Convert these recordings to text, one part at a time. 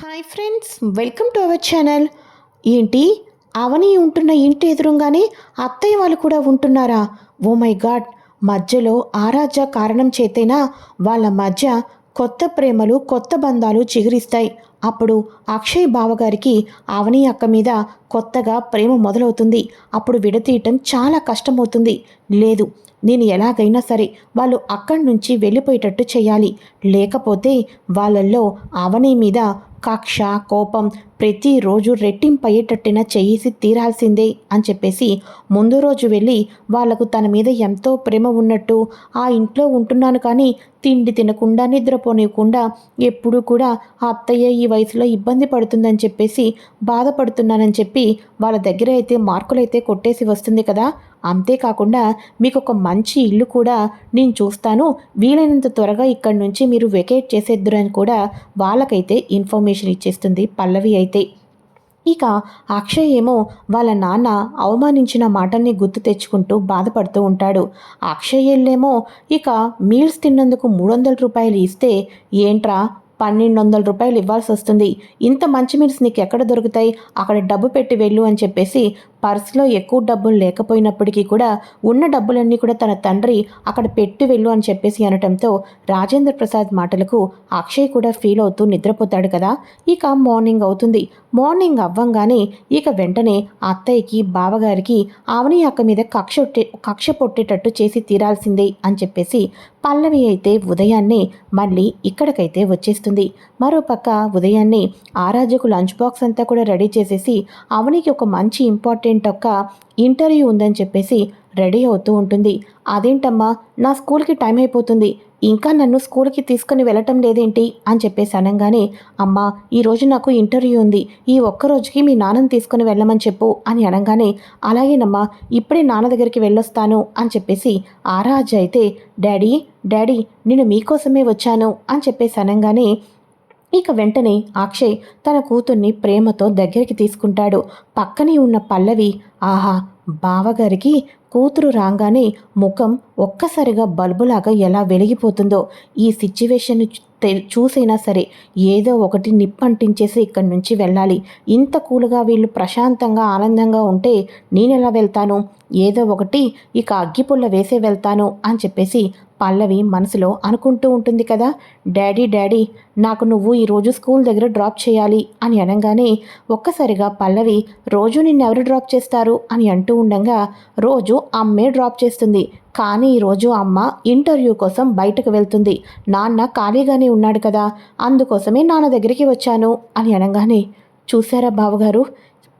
Hi friends welcome to our channel ఏంటి? అవని ఉంటున్న ఇంటి ఎదురుగానే అత్తయ్య వాళ్ళు కూడా ఉంటున్నారా? ఓ మై గాడ్ మధ్యలో ఆరాజ కారణం చేతేనా వాళ్ళ మధ్య కొత్త ప్రేమలు కొత్త బంధాలు చిగురిస్తాయి. అప్పుడు అక్షయ్ బావగారికి అవని అక్క మీద కొత్తగా ప్రేమ మొదలవుతుంది. అప్పుడు విడతీయటం చాలా కష్టమవుతుంది. లేదు నేను ఎలాగైనా సరే వాళ్ళు అక్కడి నుంచి వెళ్ళిపోయేటట్టు చేయాలి. లేకపోతే వాళ్ళల్లో అవని మీద కక్ష కోపం ప్రతిరోజు రెట్టింపయ్యేటట్టున చేసి తీరాల్సిందే అని చెప్పేసి ముందు రోజు వెళ్ళి వాళ్ళకు తన మీద ఎంతో ప్రేమ ఉన్నట్టు ఆ ఇంట్లో ఉంటున్నాను కానీ తిండి తినకుండా నిద్రపోనివ్వకుండా ఎప్పుడూ కూడా ఆ అత్తయ్య ఈ వయసులో ఇబ్బంది పడుతుందని చెప్పేసి బాధపడుతున్నానని చెప్పి వాళ్ళ దగ్గర అయితే మార్కులైతే కొట్టేసి వస్తుంది కదా. అంతేకాకుండా మీకు ఒక మంచి ఇల్లు కూడా నేను చూస్తాను. వీలైనంత త్వరగా ఇక్కడి నుంచి మీరు వెకేట్ చేసేద్దురని కూడా వాళ్ళకైతే ఇన్ఫర్మేషన్ ఇచ్చేస్తుంది పల్లవి అయితే. ఇక అక్షయ్ ఏమో వాళ్ళ నాన్న అవమానించిన మాటల్ని గుర్తు తెచ్చుకుంటూ బాధపడుతూ ఉంటాడు. అక్షయ్ ఇక మీల్స్ తిన్నందుకు మూడు వందల రూపాయలు ఇస్తే ఏంట్రా? పన్నెండు వందల రూపాయలు ఇవ్వాల్సి వస్తుంది ఇంత మంచి మీల్స్ నీకు ఎక్కడ దొరుకుతాయి? అక్కడ డబ్బు పెట్టి వెళ్ళు అని చెప్పేసి పర్సులో ఎక్కువ డబ్బులు లేకపోయినప్పటికీ కూడా ఉన్న డబ్బులన్నీ కూడా తన తండ్రి అక్కడ పెట్టి వెళ్ళు అని చెప్పేసి అనటంతో రాజేంద్ర ప్రసాద్ మాటలకు అక్షయ్ కూడా ఫీల్ అవుతూ నిద్రపోతాడు కదా. ఇక మార్నింగ్ అవుతుంది. మార్నింగ్ అవ్వంగానే ఇక వెంటనే అత్తయ్యకి బావగారికి ఆవని అక్క మీద కక్ష కక్ష పొట్టేటట్టు చేసి తీరాల్సిందే అని చెప్పేసి పల్లవి అయితే ఉదయాన్నే మళ్ళీ ఇక్కడికైతే వచ్చేస్తుంది. మరోపక్క ఉదయాన్నే ఆరాధ్యకు లంచ్ బాక్స్ అంతా కూడా రెడీ చేసేసి అవనికి ఒక మంచి ఇంపార్టెంట్ ఏంటొక్క ఇంటర్వ్యూ ఉందని చెప్పేసి రెడీ అవుతూ ఉంటుంది. అదేంటమ్మా నా స్కూల్కి టైం అయిపోతుంది. ఇంకా నన్ను స్కూల్కి తీసుకుని వెళ్ళటం లేదేంటి? అని చెప్పేసి అనగానే అమ్మా ఈరోజు నాకు ఇంటర్వ్యూ ఉంది. ఈ ఒక్క రోజుకి మీ నాన్నని తీసుకుని వెళ్ళమని చెప్పు అని అనగానే అలాగేనమ్మా ఇప్పుడే నాన్న దగ్గరికి వెళ్ళొస్తాను అని చెప్పేసి ఆరాజ్ అయితే డాడీ డాడీ నేను మీకోసమే వచ్చాను అని చెప్పేసి అనగానే ఇక వెంటనే అక్షయ్ తన కూతుర్ని ప్రేమతో దగ్గరికి తీసుకుంటాడు. పక్కనే ఉన్న పల్లవి ఆహా బావగారికి కూతురు రాగానే ముఖం ఒక్కసారిగా బల్బులాగా ఎలా వెలిగిపోతుందో ఈ సిచ్యువేషన్ చూసైనా సరే ఏదో ఒకటి నిప్పంటించేసి ఇక్కడి నుంచి వెళ్ళాలి. ఇంత కూలుగా వీళ్ళు ప్రశాంతంగా ఆనందంగా ఉంటే నేనెలా వెళ్తాను? ఏదో ఒకటి ఇక అగ్గిపుల్ల వేసే వెళ్తాను అని చెప్పేసి పల్లవి మనసులో అనుకుంటూ ఉంటుంది కదా. డాడీ డాడీ నాకు నువ్వు ఈరోజు స్కూల్ దగ్గర డ్రాప్ చేయాలి అని అనగానే ఒక్కసారిగా పల్లవి రోజు నిన్నెవరు డ్రాప్ చేస్తారు? అని అంటూ ఉండగా రోజు అమ్మే డ్రాప్ చేస్తుంది. కానీ ఈరోజు అమ్మ ఇంటర్వ్యూ కోసం బయటకు వెళ్తుంది. నాన్న ఖాళీగానే ఉన్నాడు కదా అందుకోసమే నాన్న దగ్గరికి వచ్చాను అని అనగానే చూసారా బావగారు?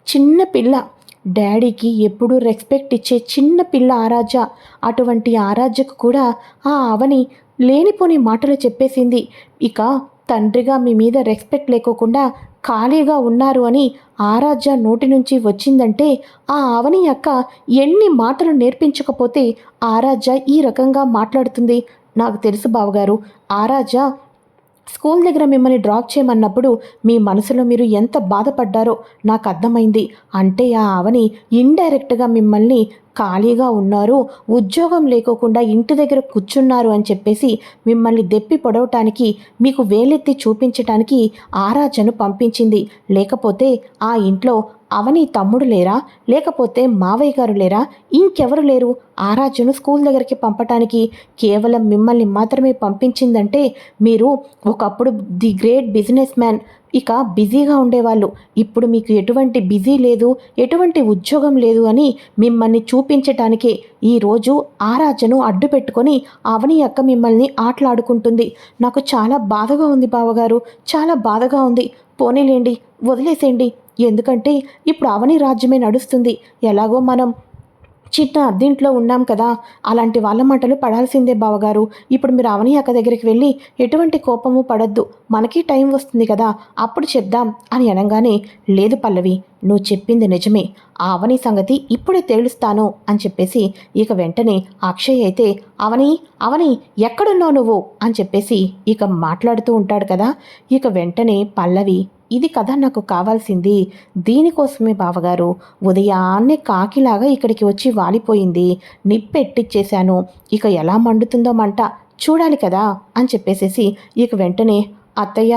చిన్న పిల్ల. డాడీకి ఎప్పుడూ రెస్పెక్ట్ ఇచ్చే చిన్న పిల్ల ఆరాధ్య అటువంటి ఆరాధ్యకు కూడా ఆ అవని లేనిపోని మాటలు చెప్పేసింది. ఇక తండ్రిగా మీ మీద రెస్పెక్ట్ లేకోకుండా ఖాళీగా ఉన్నారు అని ఆరాధ్య నోటి నుంచి వచ్చిందంటే ఆ అవని అక్క ఎన్ని మాటలు నేర్పించకపోతే ఆరాధ్య ఈ రకంగా మాట్లాడుతుంది. నాకు తెలుసు బావగారు. ఆరాధ్య స్కూల్ దగ్గర మిమ్మల్ని డ్రాప్ చేయమన్నప్పుడు మీ మనసులో మీరు ఎంత బాధపడ్డారో నాకు అర్థమైంది. అంటే ఆ అవని ఇండైరెక్ట్గా మిమ్మల్ని ఖాళీగా ఉన్నారు. ఉద్యోగం లేకోకుండా ఇంటి దగ్గర కూర్చున్నారు అని చెప్పేసి మిమ్మల్ని దెప్పి పొడవటానికి మీకు వేలెత్తి చూపించటానికి ఆరాచను పంపించింది. లేకపోతే ఆ ఇంట్లో అవని తమ్ముడు లేరా? లేకపోతే మావయ్య గారు లేరా? ఇంకెవరు లేరు? ఆరాజును స్కూల్ దగ్గరికి పంపటానికి కేవలం మిమ్మల్ని మాత్రమే పంపించిందంటే మీరు ఒకప్పుడు ది గ్రేట్ బిజినెస్ మ్యాన్ ఇక బిజీగా ఉండేవాళ్ళు. ఇప్పుడు మీకు ఎటువంటి బిజీ లేదు ఎటువంటి ఉద్యోగం లేదు అని మిమ్మల్ని చూపించటానికే ఈరోజు ఆరాజను అడ్డు పెట్టుకొని అవని అక్క మిమ్మల్ని ఆటలాడుకుంటుంది. నాకు చాలా బాధగా ఉంది బావగారు చాలా బాధగా ఉంది. పోనీలేండి వదిలేసేయండి. ఎందుకంటే ఇప్పుడు అవని రాజ్యమే నడుస్తుంది. ఎలాగో మనం చిట్ట అద్దీంట్లో ఉన్నాం కదా అలాంటి వాళ్ళ మాటలు పడాల్సిందే బావగారు. ఇప్పుడు మీరు అవని అక్క దగ్గరికి వెళ్ళి ఎటువంటి కోపము పడద్దు. మనకి టైం వస్తుంది కదా అప్పుడు చెప్దాం అని అనగానే లేదు పల్లవి నువ్వు చెప్పింది నిజమే. ఆ అవని సంగతి ఇప్పుడే తేలుస్తాను అని చెప్పేసి ఇక వెంటనే అక్షయ్ అయితే అవని అవని ఎక్కడున్నావు నువ్వు? అని చెప్పేసి ఇక మాట్లాడుతూ ఉంటాడు కదా. ఇక వెంటనే పల్లవి ఇది కథ నాకు కావాల్సింది. దీనికోసమే బావగారు ఉదయాన్నే కాకిలాగా ఇక్కడికి వచ్చి వాలిపోయింది. నిప్పెట్టిచ్చేశాను. ఇక ఎలా మండుతుందో మంట చూడాలి కదా అని చెప్పేసేసి ఇక వెంటనే అత్తయ్య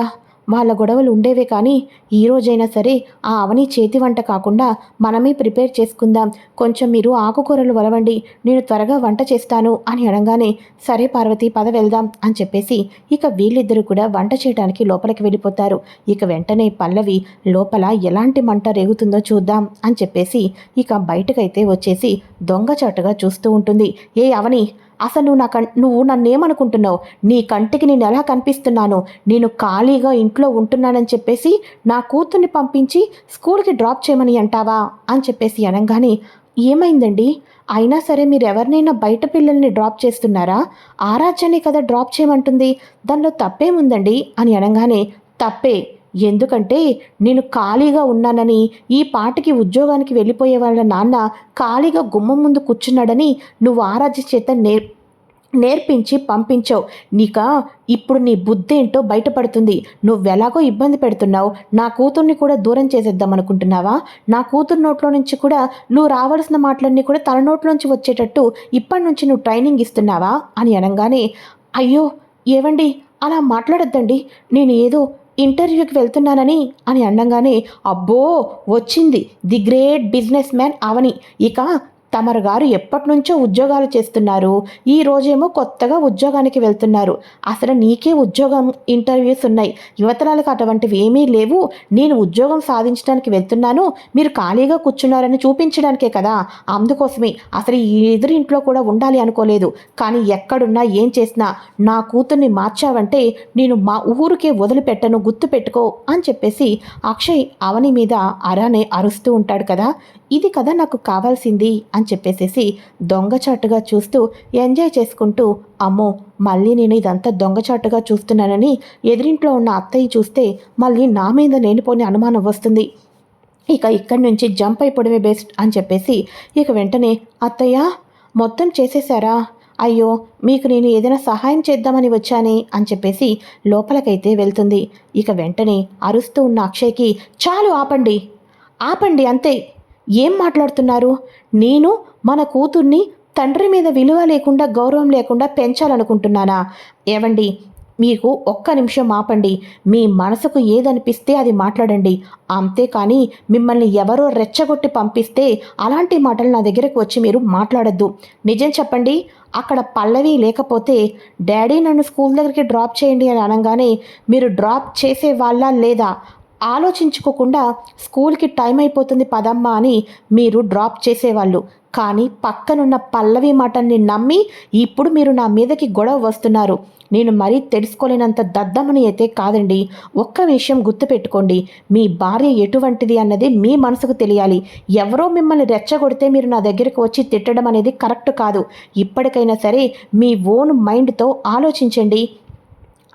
వాళ్ళ గొడవలు ఉండేవే కానీ ఈ రోజైనా సరే ఆ అవని చేతి వంట కాకుండా మనమే ప్రిపేర్ చేసుకుందాం. కొంచెం మీరు ఆకుకూరలు వలవండి. నేను త్వరగా వంట చేస్తాను అని అనగానే సరే పార్వతి పద వెళ్దాం అని చెప్పేసి ఇక వీళ్ళిద్దరూ కూడా వంట చేయడానికి లోపలికి వెళ్ళిపోతారు. ఇక వెంటనే పల్లవి లోపల ఎలాంటి మంట రేగుతుందో చూద్దాం అని చెప్పేసి ఇక బయటకైతే వచ్చేసి దొంగచాటుగా చూస్తూ ఉంటుంది. ఏ అవని? అసలు నువ్వు నా కం నువ్వు నన్నేమనుకుంటున్నావు? నీ కంటికి నేను ఎలా కనిపిస్తున్నాను? నేను ఖాళీగా ఇంట్లో ఉంటున్నానని చెప్పేసి నా కూతుర్ని పంపించి స్కూల్కి డ్రాప్ చేయమని అంటావా? అని చెప్పేసి అనగానే ఏమైందండి? అయినా సరే మీరు ఎవరినైనా బయట పిల్లల్ని డ్రాప్ చేస్తున్నారా? ఆరాధ్యనే కదా డ్రాప్ చేయమంటుంది? దానిలో తప్పేముందండి? అని అనగానే తప్పే. ఎందుకంటే నేను ఖాళీగా ఉన్నానని ఈ పాటకి ఉద్యోగానికి వెళ్ళిపోయే వాళ్ళ నాన్న ఖాళీగా గుమ్మం ముందు కూర్చున్నాడని నువ్వు ఆరాధ్య చేత నేర్ నేర్పించి పంపించావు. నీక ఇప్పుడు నీ బుద్ధి ఏంటో బయటపడుతుంది. నువ్వెలాగో ఇబ్బంది పెడుతున్నావు. నా కూతుర్ని కూడా దూరం చేసేద్దాం అనుకుంటున్నావా? నా కూతురు నోట్లో నుంచి కూడా నువ్వు రావాల్సిన మాటలన్నీ కూడా తన నోట్లోంచి వచ్చేటట్టు ఇప్పటి నుంచి నువ్వు ట్రైనింగ్ ఇస్తున్నావా? అని అనగానే అయ్యో ఏవండి? అలా మాట్లాడొద్దండి. నేను ఏదో ఇంటర్వ్యూకి వెళ్తున్నానని అని అనగానే అబ్బో వచ్చింది. The great businessman Avani. ఇక తమరు గారు ఎప్పటి నుంచో ఉద్యోగాలు చేస్తున్నారు. ఈ రోజేమో కొత్తగా ఉద్యోగానికి వెళ్తున్నారు. అసలు నీకే ఉద్యోగం ఇంటర్వ్యూస్ ఉన్నాయి. యువతరాలకు అటువంటివి ఏమీ లేవు. నేను ఉద్యోగం సాధించడానికి వెళ్తున్నాను. మీరు ఖాళీగా కూర్చున్నారని చూపించడానికే కదా. అందుకోసమే అసలు ఈ ఎదురింట్లో కూడా ఉండాలి అనుకోలేదు. కానీ ఎక్కడున్నా ఏం చేసినా నా కూతుర్ని మార్చావంటే నేను మా ఊరికే వదిలిపెట్టను గుర్తు పెట్టుకో అని చెప్పేసి అక్షయ్ అవని మీద అరానే అరుస్తూ ఉంటాడు కదా. ఇది కదా నాకు కావాల్సింది అని అని చెప్పేసేసి దొంగచాటుగా చూస్తూ ఎంజాయ్ చేసుకుంటూ అమ్మో మళ్ళీ నేను ఇదంతా దొంగచాటుగా చూస్తున్నానని ఎదురింట్లో ఉన్న అత్తయ్య చూస్తే మళ్ళీ నా మీద లేనిపోని అనుమానం వస్తుంది. ఇక ఇక్కడి నుంచి జంప్ అయిపోవడమే బెస్ట్ అని చెప్పేసి ఇక వెంటనే అత్తయ్య మొత్తం చేసేశారా అయ్యో మీకు నేను ఏదైనా సహాయం చేద్దామని వచ్చానే అని చెప్పేసి లోపలకైతే వెళ్తుంది. ఇక వెంటనే అరుస్తూ ఉన్న అక్షయ్కి చాలు ఆపండి. ఆపండి అంతే. ఏం మాట్లాడుతున్నారు? నేను మన కూతుర్ని తండ్రి మీద విలువ లేకుండా గౌరవం లేకుండా పెంచాలనుకుంటున్నానా? ఏవండి మీకు ఒక్క నిమిషం ఆపండి. మీ మనసుకు ఏదనిపిస్తే అది మాట్లాడండి. అంతేకాని మిమ్మల్ని ఎవరో రెచ్చగొట్టి పంపిస్తే అలాంటి మాటలు నా దగ్గరకు వచ్చి మీరు మాట్లాడద్దు. నిజం చెప్పండి అక్కడ పల్లవి లేకపోతే డాడీ నన్ను స్కూల్ దగ్గరికి డ్రాప్ చేయండి అని అనగానే మీరు డ్రాప్ చేసే వాళ్ళ లేదా? ఆలోచించుకోకుండా స్కూల్కి టైం అయిపోతుంది పదమ్మా అని మీరు డ్రాప్ చేసేవాళ్ళు. కానీ పక్కనున్న పల్లవి మాటల్ని నమ్మి ఇప్పుడు మీరు నా మీదకి గొడవ వస్తున్నారు. నేను మరీ తెలుసుకోలేనంత దద్దమని అయితే కాదండి. ఒక్క విషయం గుర్తుపెట్టుకోండి. మీ భార్య ఎటువంటిది అన్నది మీ మనసుకు తెలియాలి. ఎవరో మిమ్మల్ని రెచ్చగొడితే మీరు నా దగ్గరకు వచ్చి తిట్టడం అనేది కరెక్ట్ కాదు. ఇప్పటికైనా సరే మీ ఓన్ మైండ్తో ఆలోచించండి.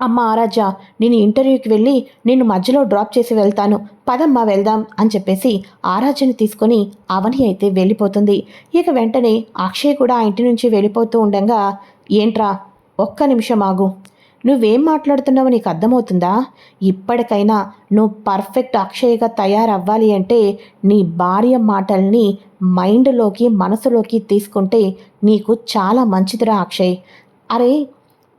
అమ్మ ఆరాజా నేను ఇంటర్వ్యూకి వెళ్ళి నిన్ను మధ్యలో డ్రాప్ చేసి వెళ్తాను. పదమ్మా వెళ్దాం అని చెప్పేసి ఆరాధ్యని తీసుకొని అవని అయితే వెళ్ళిపోతుంది. ఇక వెంటనే అక్షయ్ కూడా ఆ ఇంటి నుంచి వెళ్ళిపోతూ ఉండగా ఏంట్రా ఒక్క నిమిషం ఆగు. నువ్వేం మాట్లాడుతున్నావో నీకు అర్థమవుతుందా? ఇప్పటికైనా నువ్వు పర్ఫెక్ట్ అక్షయ్గా తయారవ్వాలి అంటే నీ భార్య మాటల్ని మైండ్లోకి మనసులోకి తీసుకుంటే నీకు చాలా మంచిదిరా అక్షయ్. అరే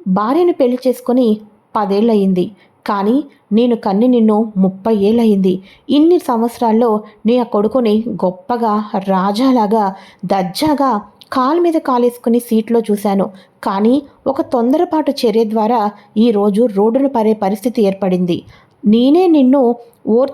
భార్యను పెళ్ళి చేసుకొని పదేళ్ళయింది. కానీ నేను కన్ని నిన్ను ముప్పై ఏళ్ళయింది. ఇన్ని సంవత్సరాల్లో నీ ఆ కొడుకుని గొప్పగా రాజాలాగా దజ్జాగా కాలు మీద కాలేసుకుని సీట్లో చూశాను. కానీ ఒక తొందరపాటు చర్య ద్వారా ఈరోజు రోడ్డును పడే పరిస్థితి ఏర్పడింది. నేనే నిన్ను ఓర్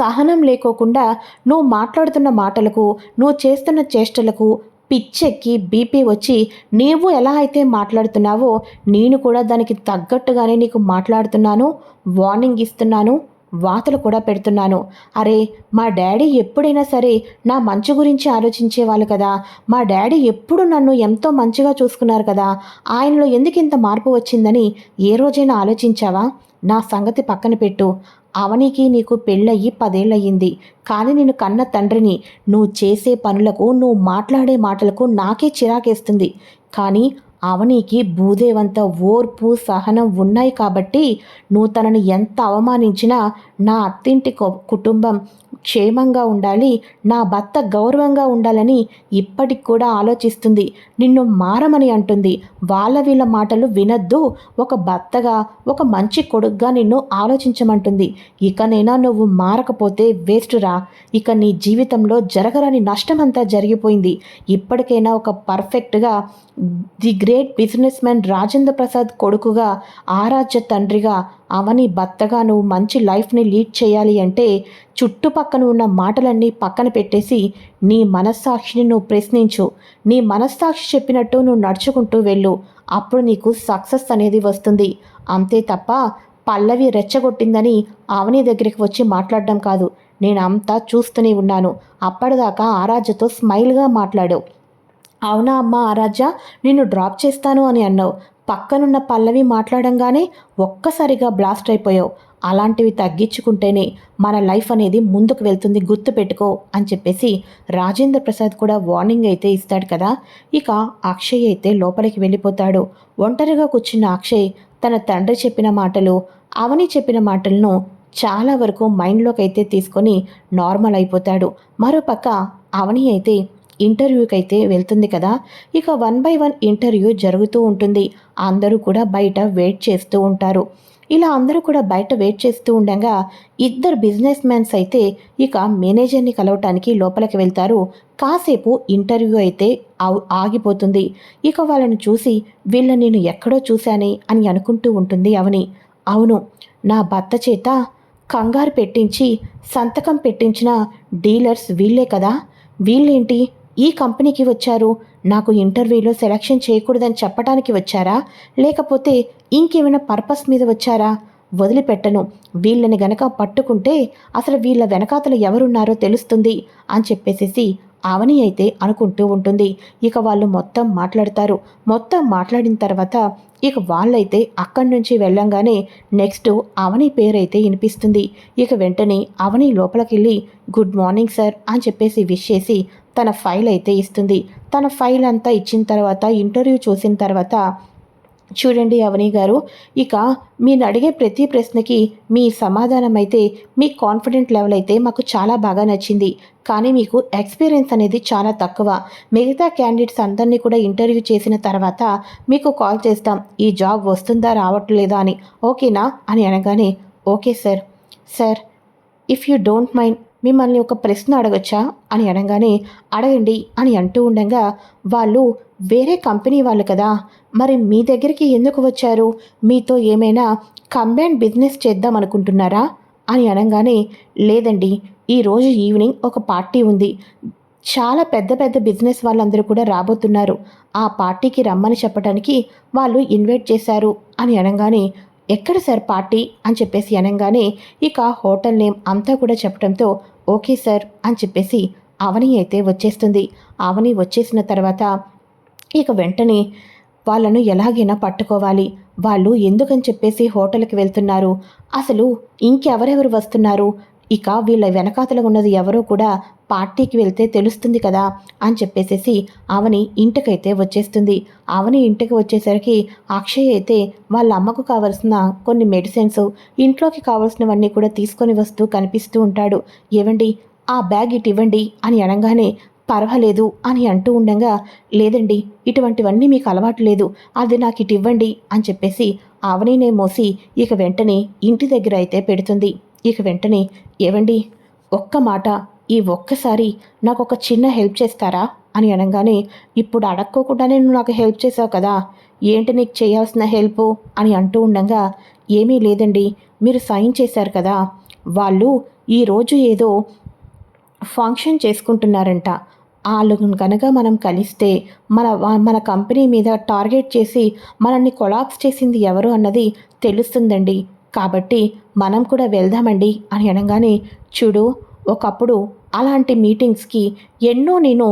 సహనం లేకోకుండా నువ్వు మాట్లాడుతున్న మాటలకు నువ్వు చేస్తున్న చేష్టలకు పిచ్చెక్కి బీపీ వచ్చి నీవు ఎలా అయితే మాట్లాడుతున్నావో నేను కూడా దానికి తగ్గట్టుగానే నీకు మాట్లాడుతున్నాను వార్నింగ్ ఇస్తున్నాను వాతలు కూడా పెడుతున్నాను. అరే మా డాడీ ఎప్పుడైనా సరే నా మంచి గురించి ఆలోచించేవాళ్ళు కదా. మా డాడీ ఎప్పుడు నన్ను ఎంతో మంచిగా చూసుకున్నారు కదా. ఆయనలో ఎందుకు ఇంత మార్పు వచ్చిందని ఏ రోజైనా ఆలోచించావా? నా సంగతి పక్కన పెట్టు. అవనికి నీకు పెళ్ళయి పదేళ్ళయ్యింది. కానీ నేను కన్న తండ్రిని నువ్వు చేసే పనులకు నువ్వు మాట్లాడే మాటలకు నాకే చిరాకేస్తుంది. కానీ అవనికి భూదేవంత ఓర్పు సహనం ఉన్నాయి కాబట్టి నువ్వు తనని ఎంత అవమానించినా నా అత్తింటి కుటుంబం క్షేమంగా ఉండాలి నా భర్త గౌరవంగా ఉండాలని ఇప్పటికి కూడా ఆలోచిస్తుంది. నిన్ను మారమని అంటుంది. వాళ్ళ వీళ్ళ మాటలు వినొద్దు. ఒక భర్తగా ఒక మంచి కొడుగ్గా నిన్ను ఆలోచించమంటుంది. ఇకనైనా నువ్వు మారకపోతే వేస్ట్ రా. ఇక నీ జీవితంలో జరగరని నష్టమంతా జరిగిపోయింది. ఇప్పటికైనా ఒక పర్ఫెక్ట్గా the great businessman Rajendra Prasad కొడుకుగా ఆరాధ్య తండ్రిగా అవని భర్తగా నువ్వు మంచి లైఫ్ని లీడ్ చేయాలి అంటే చుట్టుపక్కన ఉన్న మాటలన్నీ పక్కన పెట్టేసి నీ మనస్సాక్షిని నువ్వు ప్రశ్నించు. నీ మనస్సాక్షి చెప్పినట్టు నువ్వు నడుచుకుంటూ వెళ్ళు. అప్పుడు నీకు సక్సెస్ అనేది వస్తుంది. అంతే తప్ప పల్లవి రెచ్చగొట్టిందని అవని దగ్గరికి వచ్చి మాట్లాడడం కాదు. నేను అంతా చూస్తూనే ఉన్నాను. అప్పటిదాకా ఆరాధ్యతో స్మైల్గా మాట్లాడావు. అవునా అమ్మ ఆరాధ్య నిన్ను డ్రాప్ చేస్తాను అని అన్నావు. పక్కనున్న పల్లవి మాట్లాడంగానే ఒక్కసారిగా బ్లాస్ట్ అయిపోయావు. అలాంటివి తగ్గించుకుంటేనే మన లైఫ్ అనేది ముందుకు వెళ్తుంది గుర్తు పెట్టుకో అని చెప్పేసి రాజేంద్ర ప్రసాద్ కూడా వార్నింగ్ అయితే ఇస్తాడు కదా. ఇక అక్షయ్ అయితే లోపలికి వెళ్ళిపోతాడు. ఒంటరిగా కూర్చున్న అక్షయ్ తన తండ్రి చెప్పిన మాటలు అవని చెప్పిన మాటలను చాలా వరకు మైండ్లోకి అయితే తీసుకొని నార్మల్ అయిపోతాడు. మరోపక్క అవని అయితే ఇంటర్వ్యూకి అయితే వెళ్తుంది కదా. ఇక వన్ బై వన్ ఇంటర్వ్యూ జరుగుతూ ఉంటుంది. అందరూ కూడా బయట వెయిట్ చేస్తూ ఉంటారు. ఇలా అందరూ కూడా బయట వెయిట్ చేస్తూ ఉండగా ఇద్దరు బిజినెస్ మ్యాన్స్ అయితే ఇక మేనేజర్ని కలవటానికి లోపలికి వెళ్తారు. కాసేపు ఇంటర్వ్యూ అయితే ఆగిపోతుంది. ఇక వాళ్ళని చూసి వీళ్ళ నేను ఎక్కడో చూశానే అని అనుకుంటూ ఉంటుంది అవని. అవును నా భర్త చేత కంగారు పెట్టించి సంతకం పెట్టించిన డీలర్స్ వీళ్ళే కదా. వీళ్ళేంటి? ఈ కంపెనీకి వచ్చారు? నాకు ఇంటర్వ్యూలో సెలక్షన్ చేయకూడదని చెప్పడానికి వచ్చారా? లేకపోతే ఇంకేమైనా పర్పస్ మీద వచ్చారా? వదిలిపెట్టను. వీళ్ళని గనక పట్టుకుంటే అసలు వీళ్ళ వెనకాతలు ఎవరున్నారో తెలుస్తుంది అని చెప్పేసేసి ఆవని అయితే అనుకుంటూ ఉంటుంది. ఇక వాళ్ళు మొత్తం మాట్లాడతారు. మొత్తం మాట్లాడిన తర్వాత ఇక వాళ్ళైతే అక్కడి నుంచి వెళ్ళంగానే నెక్స్ట్ అవని పేరైతే వినిపిస్తుంది. ఇక వెంటనే అవని లోపలికి గుడ్ మార్నింగ్ సార్ అని చెప్పేసి విష్ చేసి తన ఫైల్ అయితే ఇస్తుంది. తన ఫైల్ అంతా ఇచ్చిన తర్వాత ఇంటర్వ్యూ చూసిన తర్వాత చూడండి అవని గారు. ఇక మీరు అడిగే ప్రతి ప్రశ్నకి మీ సమాధానం అయితే మీ కాన్ఫిడెంట్ లెవెల్ అయితే మాకు చాలా బాగా నచ్చింది. కానీ మీకు ఎక్స్పీరియన్స్ అనేది చాలా తక్కువ. మిగతా క్యాండిడేట్స్ అందరినీ కూడా ఇంటర్వ్యూ చేసిన తర్వాత మీకు కాల్ చేస్తాం. ఈ జాబ్ వస్తుందా రావట్లేదా అని. ఓకేనా? అని అనగానే okay sir. Sir if you don't mind మిమ్మల్ని ఒక ప్రశ్న అడగొచ్చా? అని అనగానే అడగండి అని అంటూ ఉండగా వాళ్ళు వేరే కంపెనీ వాళ్ళు కదా మరి మీ దగ్గరికి ఎందుకు వచ్చారు? మీతో ఏమైనా కంబైన్ బిజినెస్ చేద్దాం అనుకుంటున్నారా? అని అనగానే లేదండి ఈరోజు ఈవినింగ్ ఒక పార్టీ ఉంది. చాలా పెద్ద పెద్ద బిజినెస్ వాళ్ళందరూ కూడా రాబోతున్నారు. ఆ పార్టీకి రమ్మని చెప్పడానికి వాళ్ళు ఇన్వైట్ చేశారు అని అనగానే ఎక్కడ సార్ పార్టీ అని చెప్పేసి అనగానే ఇక హోటల్ నేమ్ అంతా కూడా చెప్పడంతో ఓకే సార్ అని చెప్పేసి అవని అయితే వచ్చేస్తుంది. అవని వచ్చేసిన తర్వాత ఇక వెంటనే వాళ్ళను ఎలాగైనా పట్టుకోవాలి. వాళ్ళు ఎందుకని చెప్పేసి హోటల్కి వెళ్తున్నారు? అసలు ఇంకెవరెవరు వస్తున్నారు? ఇక వీళ్ళ వెనకాతల ఉన్నది ఎవరో కూడా పార్టీకి వెళ్తే తెలుస్తుంది కదా అని చెప్పేసేసి ఆవని ఇంటికైతే వచ్చేస్తుంది. ఆవని ఇంటికి వచ్చేసరికి అక్షయ్ అయితే వాళ్ళ అమ్మకు కావలసిన కొన్ని మెడిసిన్స్ ఇంట్లోకి కావాల్సినవన్నీ కూడా తీసుకొని వస్తూ కనిపిస్తూ ఉంటాడు. ఏవండి? ఆ బ్యాగ్ ఇటు ఇవ్వండి అని అనగానే పర్వాలేదు అని అంటూ ఉండగా లేదండి ఇటువంటివన్నీ మీకు అలవాటు లేదు అది నాకు ఇటు ఇవ్వండి అని చెప్పేసి ఆవనినే మోసి ఇక వెంటనే ఇంటి దగ్గర అయితే పెడుతుంది. ఇక వెంటనే ఏవండి ఒక్క మాట ఈ ఒక్కసారి నాకు ఒక చిన్న హెల్ప్ చేస్తారా? అని అనగానే ఇప్పుడు అడక్కోకుండానే నువ్వు నాకు హెల్ప్ చేసావు కదా ఏంటి నీకు చేయాల్సిన హెల్ప్? అని అంటూ ఉండగా ఏమీ లేదండి మీరు సైన్ చేశారు కదా వాళ్ళు ఈరోజు ఏదో ఫంక్షన్ చేసుకుంటున్నారంట. వాళ్ళు కనుక మనం కలిస్తే మన మన కంపెనీ మీద టార్గెట్ చేసి మనల్ని కొలాప్స్ చేసింది ఎవరు అన్నది తెలుస్తుందండి. కాబట్టి మనం కూడా వెళ్దామండి అని అనగానే చూడు ఒకప్పుడు అలాంటి మీటింగ్స్కి ఎన్నో నేను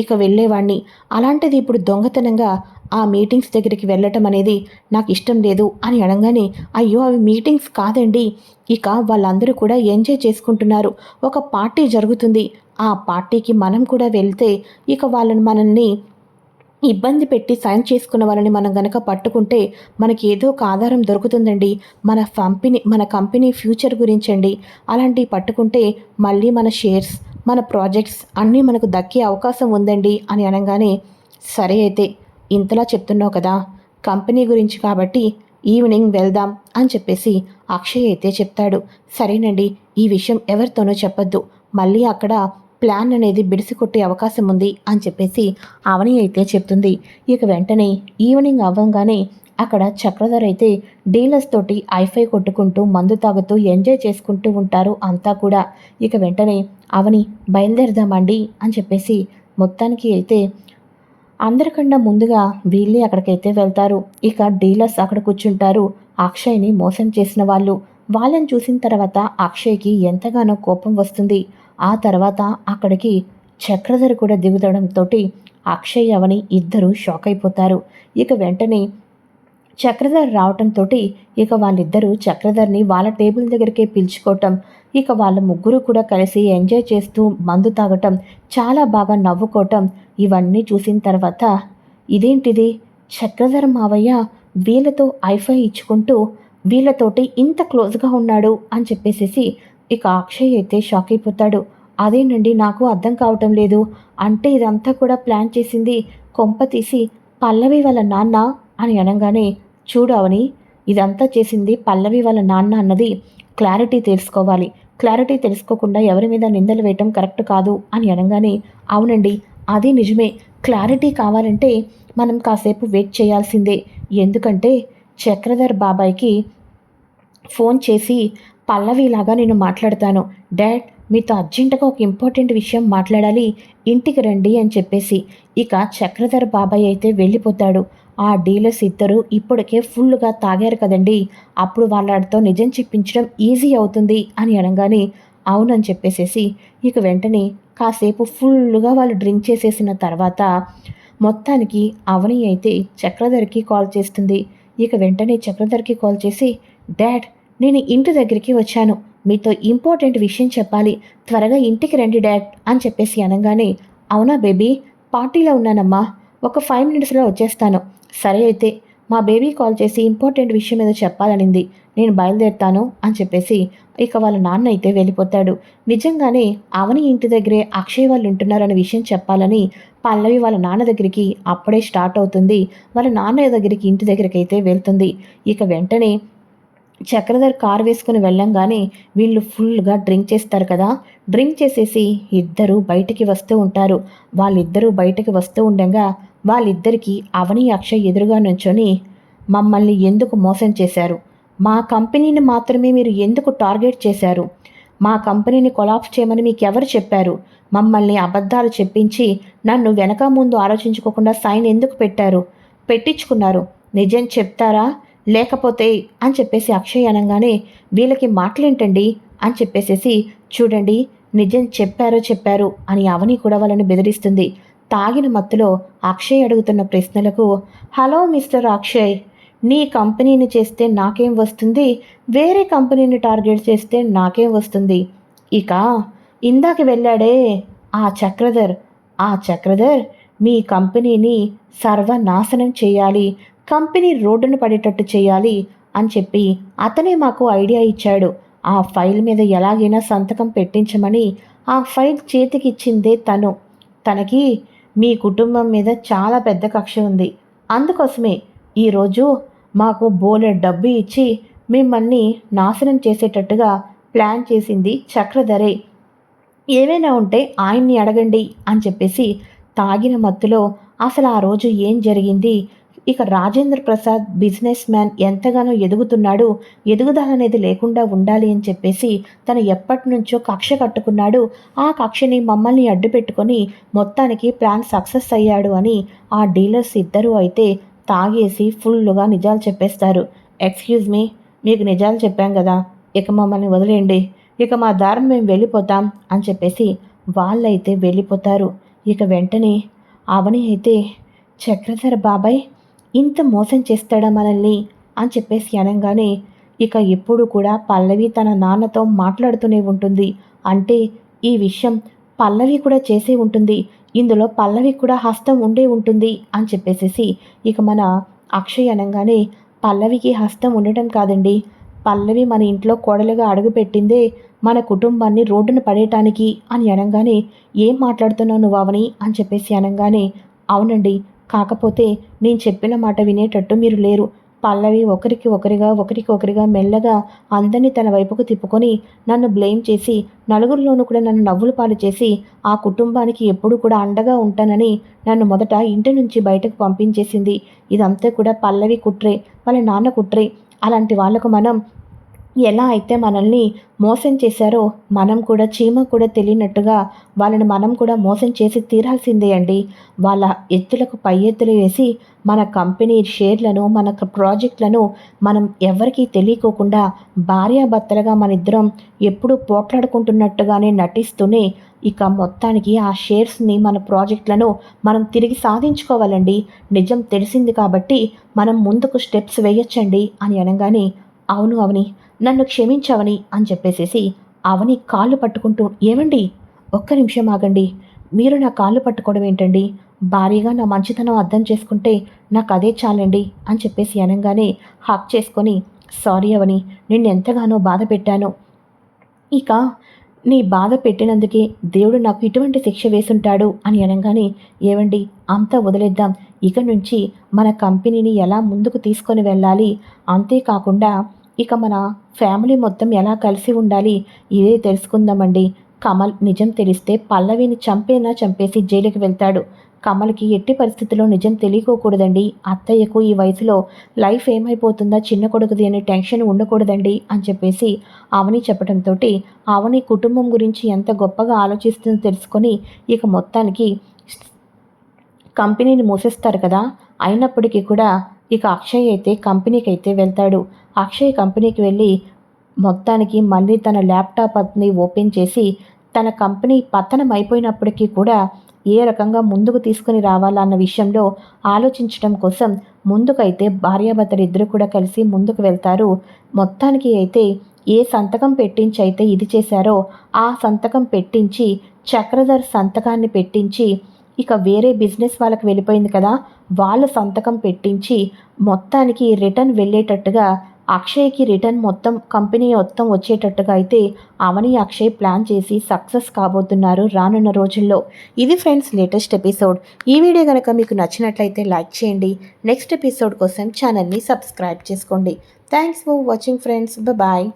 ఇక వెళ్ళేవాడిని అలాంటిది ఇప్పుడు దొంగతనంగా ఆ మీటింగ్స్ దగ్గరికి వెళ్ళటం అనేది నాకు ఇష్టం లేదు అని అనగానే అయ్యో అవి మీటింగ్స్ కాదండి. ఇక వాళ్ళందరూ కూడా ఎంజాయ్ చేసుకుంటున్నారు. ఒక పార్టీ జరుగుతుంది. ఆ పార్టీకి మనం కూడా వెళ్తే ఇక వాళ్ళని మనల్ని ఇబ్బంది పెట్టి సైన్ చేసుకున్న వాళ్ళని మనం గనక పట్టుకుంటే మనకి ఏదో ఒక ఆధారం దొరుకుతుందండి. మన కంపెనీ మన కంపెనీ ఫ్యూచర్ గురించండి. అలాంటివి పట్టుకుంటే మళ్ళీ మన షేర్స్ మన ప్రాజెక్ట్స్ అన్నీ మనకు దక్కే అవకాశం ఉందండి అని అనగానే సరే అయితే ఇంతలా చెప్తున్నావు కదా కంపెనీ గురించి కాబట్టి ఈవినింగ్ వెళ్దాం అని చెప్పేసి అక్షయ్ అయితే చెప్తాడు. సరేనండి ఈ విషయం ఎవరితోనూ చెప్పొద్దు. మళ్ళీ అక్కడ ప్లాన్ అనేది బిడిసి కొట్టే అవకాశం ఉంది అని చెప్పేసి అవని అయితే చెప్తుంది. ఇక వెంటనే ఈవినింగ్ అవ్వంగానే అక్కడ చక్రధర్ అయితే డీలర్స్ తోటి ఐఫై కొట్టుకుంటూ మందు తాగుతూ ఎంజాయ్ చేసుకుంటూ ఉంటారు అంతా కూడా. ఇక వెంటనే అవని బయలుదేరదామండి అని చెప్పేసి మొత్తానికి అయితే అందరికన్నా ముందుగా వీళ్ళే అక్కడికైతే వెళ్తారు. ఇక డీలర్స్ అక్కడ కూర్చుంటారు. అక్షయ్ని మోసం చేసిన వాళ్ళు. వాళ్ళని చూసిన తర్వాత అక్షయ్కి ఎంతగానో కోపం వస్తుంది. ఆ తర్వాత అక్కడికి చక్రధర్ కూడా దిగుతడంతో అక్షయ్ అవని ఇద్దరూ షాక్ అయిపోతారు. ఇక వెంటనే చక్రధర్ రావటంతో ఇక వాళ్ళిద్దరూ చక్రధర్ని వాళ్ళ టేబుల్ దగ్గరికే పిలుచుకోవటం ఇక వాళ్ళ ముగ్గురు కూడా కలిసి ఎంజాయ్ చేస్తూ మందు తాగటం చాలా బాగా నవ్వుకోవటం ఇవన్నీ చూసిన తర్వాత ఇదేంటిది? చక్రధర్ మావయ్య వీళ్ళతో ఐఫై ఇచ్చుకుంటూ వీళ్ళతోటి ఇంత క్లోజ్గా ఉన్నాడు అని చెప్పేసేసి ఇక అక్షయ్ అయితే షాక్ అయిపోతాడు. అదేనండి నాకు అర్థం కావటం లేదు. అంటే ఇదంతా కూడా ప్లాన్ చేసింది కొంప తీసి పల్లవి వాళ్ళ నాన్న అని అనగానే చూడు అవని ఇదంతా చేసింది పల్లవి వాళ్ళ నాన్న అన్నది క్లారిటీ తెలుసుకోవాలి. క్లారిటీ తెలుసుకోకుండా ఎవరి మీద నిందలు వేయటం కరెక్ట్ కాదు అని అనగానే అవునండి అది నిజమే. క్లారిటీ కావాలంటే మనం కాసేపు వెయిట్ చేయాల్సిందే. ఎందుకంటే చక్రధర్ బాబాయ్కి ఫోన్ చేసి పల్లవిలాగా నేను మాట్లాడతాను. డాడ్ మీతో అర్జెంటుగా ఒక ఇంపార్టెంట్ విషయం మాట్లాడాలి. ఇంటికి రండి అని చెప్పేసి. ఇక చక్రధర్ బాబాయ్ అయితే వెళ్ళిపోతాడు. ఆ డీలర్స్ ఇద్దరు ఇప్పటికే ఫుల్గా తాగారు కదండి. అప్పుడు వాళ్ళతో నిజం చెప్పించడం ఈజీ అవుతుంది అని అనగానే అవునని చెప్పేసేసి ఇక వెంటనే కాసేపు ఫుల్గా వాళ్ళు డ్రింక్ చేసేసిన తర్వాత మొత్తానికి అవని అయితే చక్రధర్కి కాల్ చేస్తుంది. ఇక వెంటనే చక్రధర్కి కాల్ చేసి డాడ్ నేను ఇంటి దగ్గరికి వచ్చాను. మీతో ఇంపార్టెంట్ విషయం చెప్పాలి. త్వరగా ఇంటికి రండి డాడ్ అని చెప్పేసి అనగానే అవునా బేబీ? పార్టీలో ఉన్నానమ్మా. ఒక ఫైవ్ మినిట్స్లో వచ్చేస్తాను. సరే అయితే మా బేబీ కాల్ చేసి ఇంపార్టెంట్ విషయం ఏదో చెప్పాలనింది. నేను బయలుదేరుతాను అని చెప్పేసి ఇక వాళ్ళ నాన్న అయితే వెళ్ళిపోతాడు. నిజంగానే అవని ఇంటి దగ్గరే అక్షయ్ వాళ్ళు ఉంటున్నారనే విషయం చెప్పాలని పల్లవి వాళ్ళ నాన్న దగ్గరికి అప్పుడే స్టార్ట్ అవుతుంది. వాళ్ళ నాన్న దగ్గరికి ఇంటి దగ్గరికి అయితే వెళ్తుంది. ఇక వెంటనే చక్రధర్ కార్ వేసుకుని వెళ్ళంగానే వీళ్ళు ఫుల్గా డ్రింక్ చేస్తారు కదా. డ్రింక్ చేసేసి ఇద్దరు బయటికి వస్తూ ఉంటారు. వాళ్ళిద్దరూ బయటికి వస్తూ ఉండగా వాళ్ళిద్దరికీ అవని అక్షయ్ ఎదురుగా నుంచొని మమ్మల్ని ఎందుకు మోసం చేశారు? మా కంపెనీని మాత్రమే మీరు ఎందుకు టార్గెట్ చేశారు? మా కంపెనీని కొలాప్స్ చేయమని మీకు ఎవరు చెప్పారు? మమ్మల్ని అబద్ధాలు చెప్పించి నన్ను వెనక ముందు ఆలోచించుకోకుండా సైన్ ఎందుకు పెట్టారు? పెట్టించుకున్నారు. నిజం చెప్తారా? లేకపోతే అని చెప్పేసి అక్షయ్ అనగానే వీళ్ళకి మాటలేంటండి అని చెప్పేసేసి చూడండి నిజం చెప్పారో చెప్పారు అని అవని కూడా వాళ్ళని బెదిరిస్తుంది. తాగిన మత్తులో అక్షయ్ అడుగుతున్న ప్రశ్నలకు హలో మిస్టర్ అక్షయ్ నీ కంపెనీని చేస్తే నాకేం వస్తుంది? వేరే కంపెనీని టార్గెట్ చేస్తే నాకేం వస్తుంది? ఇక ఇందాక వెళ్ళాడే ఆ చక్రధర్ ఆ చక్రధర్ మీ కంపెనీని సర్వనాశనం చేయాలి కంపెనీ రోడ్డును పడేటట్టు చేయాలి అని చెప్పి అతనే మాకు ఐడియా ఇచ్చాడు. ఆ ఫైల్ మీద ఎలాగైనా సంతకం పెట్టించమని ఆ ఫైల్ చేతికిచ్చిందే తను. తనకి మీ కుటుంబం మీద చాలా పెద్ద కక్ష ఉంది. అందుకోసమే ఈరోజు మాకు బోలె డబ్బు ఇచ్చి మిమ్మల్ని నాశనం చేసేటట్టుగా ప్లాన్ చేసింది చక్రధరే. ఏమైనా ఉంటే ఆయన్ని అడగండి అని చెప్పేసి తాగిన మత్తులో అసలు ఆ రోజు ఏం జరిగింది ఇక రాజేంద్ర ప్రసాద్ బిజినెస్ మ్యాన్ ఎంతగానో ఎదుగుతున్నాడు ఎదుగుదల అనేది లేకుండా ఉండాలి అని చెప్పేసి తను ఎప్పటి నుంచో కక్ష కట్టుకున్నాడు. ఆ కక్షని మమ్మల్ని అడ్డు పెట్టుకొని మొత్తానికి ప్లాన్ సక్సెస్ అయ్యాడు అని ఆ డీలర్స్ ఇద్దరూ అయితే తాగేసి ఫుల్గా నిజాలు చెప్పేస్తారు. ఎక్స్క్యూజ్ మీ మీకు నిజాలు చెప్పాం కదా ఇక మమ్మల్ని వదిలేయండి ఇక మా దారం మేము వెళ్ళిపోతాం అని చెప్పేసి వాళ్ళైతే వెళ్ళిపోతారు. ఇక వెంటనే అవని అయితే చక్రధర బాబాయ్ ఇంత మోసం చేస్తాడా మనల్ని? అని చెప్పేసి అనగానే ఇక ఎప్పుడు కూడా పల్లవి తన నాన్నతో మాట్లాడుతూనే ఉంటుంది. అంటే ఈ విషయం పల్లవి కూడా చేసే ఉంటుంది. ఇందులో పల్లవి కూడా హస్తం ఉండే ఉంటుంది అని చెప్పేసేసి ఇక మన అక్షయ్ అనగానే పల్లవికి హస్తం ఉండటం కాదండి. పల్లవి మన ఇంట్లో కోడలుగా అడుగుపెట్టిందే మన కుటుంబాన్ని రోడ్డున పడేయటానికి అని అనగానే ఏం మాట్లాడుతున్నావు నువ్వు అవని? అని చెప్పేసి అనగానే అవునండి. కాకపోతే నేను చెప్పిన మాట వినేటట్టు మీరు లేరు. పల్లవి ఒకరికి ఒకరిగా ఒకరికి ఒకరిగా మెల్లగా అందరినీ తన వైపుకు తిప్పుకొని నన్ను బ్లేమ్ చేసి నలుగురిలోనూ కూడా నన్ను నవ్వులు పాలు చేసి ఆ కుటుంబానికి ఎప్పుడూ కూడా అండగా ఉంటానని నన్ను మొదట ఇంటి నుంచి బయటకు పంపించేసింది. ఇదంతా కూడా పల్లవి కుట్రే వాళ్ళ నాన్న కుట్రే. అలాంటి వాళ్ళకు మనం ఎలా అయితే మనల్ని మోసం చేశారో మనం కూడా చీమ కూడా తెలియనట్టుగా వాళ్ళని మనం కూడా మోసం చేసి తీరాల్సిందే అండి. వాళ్ళ ఎత్తులకు పై ఎత్తులు వేసి మన కంపెనీ షేర్లను మన ప్రాజెక్టులను మనం ఎవరికీ తెలియకోకుండా భార్యాభర్తలుగా మన ఇద్దరం ఎప్పుడూ పోట్లాడుకుంటున్నట్టుగానే నటిస్తూనే ఇక మొత్తానికి ఆ షేర్స్ని మన ప్రాజెక్టులను మనం తిరిగి సాధించుకోవాలండి. నిజం తెలిసింది కాబట్టి మనం ముందుకు స్టెప్స్ వేయొచ్చండి అని అనగానే అవును అవని నన్ను క్షమించవని అని చెప్పేసేసి అవని కాళ్ళు పట్టుకుంటూ ఏమండి ఒక్క నిమిషం ఆగండి. మీరు నా కాళ్ళు పట్టుకోవడం ఏంటండి? భారీగా నా మంచితనం అర్థం చేసుకుంటే నాకు అదే చాలండి అని చెప్పేసి అనగానే హక్ చేసుకొని సారీ అవని నిన్ను ఎంతగానో బాధ పెట్టాను. ఇక నీ బాధ పెట్టినందుకే దేవుడు నాకు ఇటువంటి శిక్ష వేసుంటాడు అని అనగానే ఏవండి? అంతా వదిలేద్దాం. ఇక నుంచి మన కంపెనీని ఎలా ముందుకు తీసుకొని వెళ్ళాలి? అంతేకాకుండా ఇక మన ఫ్యామిలీ మొత్తం ఎలా కలిసి ఉండాలి? ఇదే తెలుసుకుందామండి. కమల్ నిజం తెలిస్తే పల్లవిని చంపేనా చంపేసి జైలుకి వెళ్తాడు. కమల్కి ఎట్టి పరిస్థితుల్లో నిజం తెలియకోకూడదండి. అత్తయ్యకు ఈ వయసులో లైఫ్ ఏమైపోతుందా చిన్న కొడుకుది అనే టెన్షన్ ఉండకూడదండి అని చెప్పేసి అవని చెప్పడంతో అవని కుటుంబం గురించి ఎంత గొప్పగా ఆలోచిస్తుందో తెలుసుకొని ఇక మొత్తానికి కంపెనీని మూసేస్తారు కదా. అయినప్పటికీ కూడా ఇక అక్షయ్ అయితే కంపెనీకి అయితే వెళ్తాడు. అక్షయ్ కంపెనీకి వెళ్ళి మొత్తానికి మళ్ళీ తన ల్యాప్టాప్ని ఓపెన్ చేసి తన కంపెనీ పతనం అయిపోయినప్పటికీ కూడా ఏ రకంగా ముందుకు తీసుకుని రావాలన్న విషయంలో ఆలోచించడం కోసం ముందుకైతే భార్యాభర్తలిద్దరు కూడా కలిసి ముందుకు వెళ్తారు. మొత్తానికి అయితే ఏ సంతకం పెట్టించి అయితే ఇది చేశారో ఆ సంతకం పెట్టించి చక్రధర్ సంతకాన్ని పెట్టించి ఇక వేరే బిజినెస్ వాళ్ళకి వెళ్ళిపోయింది కదా. వాళ్ళ సంతకం పెట్టించి మొత్తానికి రిటర్న్ వెళ్ళేటట్టుగా అక్షయ్కి రిటర్న్ మొత్తం కంపెనీ మొత్తం వచ్చేటట్టుగా అయితే అవని అక్షయ్ ప్లాన్ చేసి సక్సెస్ కాబోతున్నారు రానున్న రోజుల్లో. ఇది ఫ్రెండ్స్ లేటెస్ట్ ఎపిసోడ్. ఈ వీడియో కనుక మీకు నచ్చినట్లయితే లైక్ చేయండి. నెక్స్ట్ ఎపిసోడ్ కోసం ఛానల్ని సబ్స్క్రైబ్ చేసుకోండి. Thanks for watching friends. Bye.